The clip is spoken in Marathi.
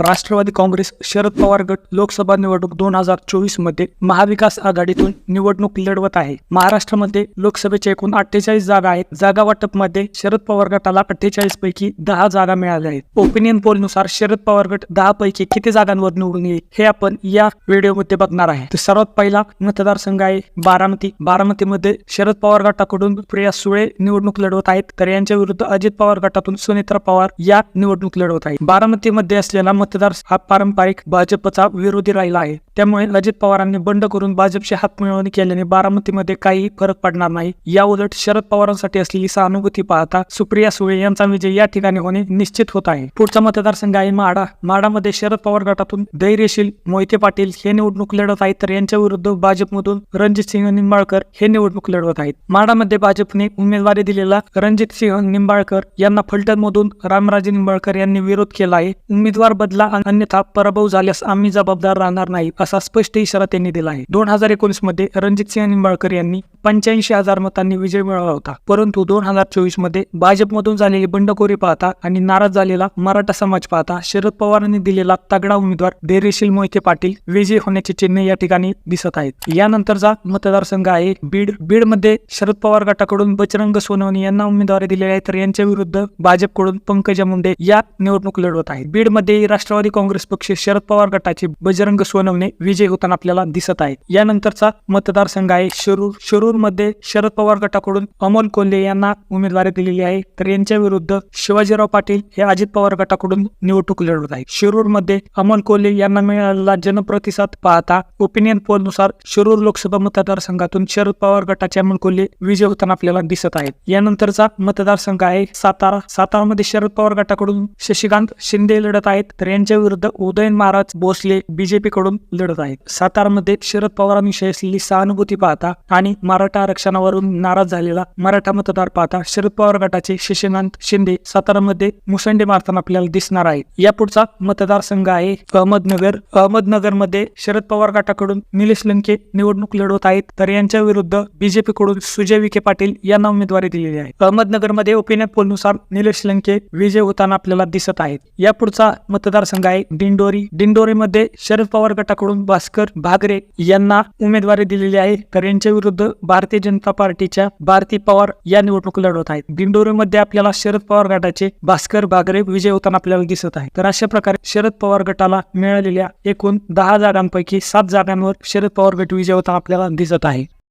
राष्ट्रवादी काँग्रेस शरद पवार गट लोकसभा निवडणूक दोन हजार चोवीसमध्ये महाविकास आघाडीतून निवडणूक लढवत आहे. महाराष्ट्रामध्ये लोकसभेच्या एकूण अठ्ठेचाळीस जागा आहेत. जागा वाटपमध्ये शरद पवार गटाला अठ्ठेचाळीस पैकी दहा जागा मिळाल्या आहेत. ओपिनियन पोलनुसार शरद पवार गट दहा पैकी किती जागांवर निवडून येईल हे आपण या व्हिडिओमध्ये बघणार आहे. तर सर्वात पहिला मतदारसंघ आहे बारामती. बारामतीमध्ये शरद पवार गटाकडून प्रिया सुळे निवडणूक लढवत आहेत. तर यांच्या विरुद्ध अजित पवार गटातून सुनेत्रा पवार या निवडणूक लढवत आहेत. बारामतीमध्ये असलेला मतदार हा पारंपरिक भाजपचा विरोधी राहिला आहे. त्यामुळे अजित पवारांनी बंड करून भाजपची हातमिळवणी केल्याने बारामतीमध्ये काही फरक पडणार नाही. या उलट शरद पवारांसाठी असलेली सहानुभूती पाहता सुप्रिया सुळे यांचा विजय या ठिकाणी होणे निश्चित होत आहे. पुढचा मतदारसंघ आहे माडा. माडामध्ये शरद पवार गटातून धैर्यशील मोहिते पाटील हे निवडणूक लढत आहेत. तर यांच्या विरुद्ध भाजपमधून रणजित सिंह निंबाळकर हे निवडणूक लढवत आहेत. माडामध्ये भाजपने उमेदवारी दिलेला रणजित सिंह निंबाळकर यांना फलटण मधून रामराजे निंबाळकर यांनी विरोध केला आहे. उमेदवार बदला अन्यथा पराभव झाल्यास आम्ही जबाबदार राहणार नाही असा स्पष्ट इशारा त्यांनी दिला आहे. दोन हजार एकोणीसमध्ये रणजित सिंह निंबाळकर यांनी पंच्याऐंशी हजार मतांनी विजय मिळवला होता. परंतु दोन हजार चोवीसमध्ये भाजपमधून झालेली बंडखोरी पाहता आणि नाराज झालेला मराठा समाज पाहता शरद पवारांनी दिलेला तगडा उमेदवार धैर्यशील मोहिते पाटील विजयी होण्याचे चिन्ह या ठिकाणी दिसत आहेत. यानंतरचा मतदारसंघ आहे. बीड बीडमध्ये शरद पवार गटाकडून बजरंग सोनवणे यांना उमेदवारी दिलेली आहे तर यांच्या विरुद्ध भाजपकडून पंकजा मुंडे या निवडणूक लढवत आहेत. बीडमध्ये राष्ट्रवादी काँग्रेस पक्ष शरद पवार गटाचे बजरंग सोनवणे विजय होताना आपल्याला दिसत आहेत. यानंतरचा मतदारसंघ आहे शिरूर. शिरूरमध्ये शरद पवार गटाकडून अमोल कोल्हे यांना उमेदवारी दिलेली आहे. तर यांच्या विरुद्ध शिवाजीराव पाटील हे अजित पवार गटाकडून निवडणूक लढवत आहेत. शिरूरमध्ये अमोल कोल्हे यांना मिळालेला जनप्रतिसाद पाहता ओपिनियन पोलनुसार शिरूर लोकसभा मतदारसंघातून शरद पवार गटाचे अमोल कोल्हे विजय होताना आपल्याला दिसत आहेत. यानंतरचा मतदारसंघ आहे सातारा. सातारामध्ये शरद पवार गटाकडून शशिकांत शिंदे लढत आहेत. तर यांच्या विरुद्ध उदयन महाराज भोसले बीजेपी कडून लढत आहेत. सातारामध्ये शरद पवारांविषयी असलेली सहानुभूती पाहता आणि मराठा आरक्षणावरून नाराज झालेला मराठा मतदार पाहता शरद पवार गटाचे शशिकांत शिंदे सातारामध्ये मुसंडे मारताना आपल्याला दिसणार आहे या पुढचा मतदारसंघ आहे अहमदनगर. अहमदनगरमध्ये शरद पवार गटाकडून निलेश लंके निवडणूक लढवत आहेत. तर यांच्या विरुद्ध बीजेपी कडून सुजय विखे पाटील यांना उमेदवारी दिलेली आहे. अहमदनगरमध्ये ओपिनियन पोलनुसार निलेश लंके विजय होताना आपल्याला दिसत आहेत. या पुढचा मतदारसंघ आहे. दिंडोरी दिंडोरीमध्ये शरद पवार गटाकडून भास्कर भागरे यांना उमेदवारी दिलेली आहे. तर यांच्या विरुद्ध भारतीय जनता पार्टीच्या भारती पवार या निवडणूक लढवत आहेत. दिंडोरीमध्ये आपल्याला शरद पवार गटाचे भास्कर भागरे विजय होताना आपल्याला दिसत आहे. तर अशा प्रकारे शरद पवार गटाला मिळालेल्या एकूण दहा जागांपैकी सात जागांवर शरद पवार गट विजय होताना आपल्याला दिसत आहे.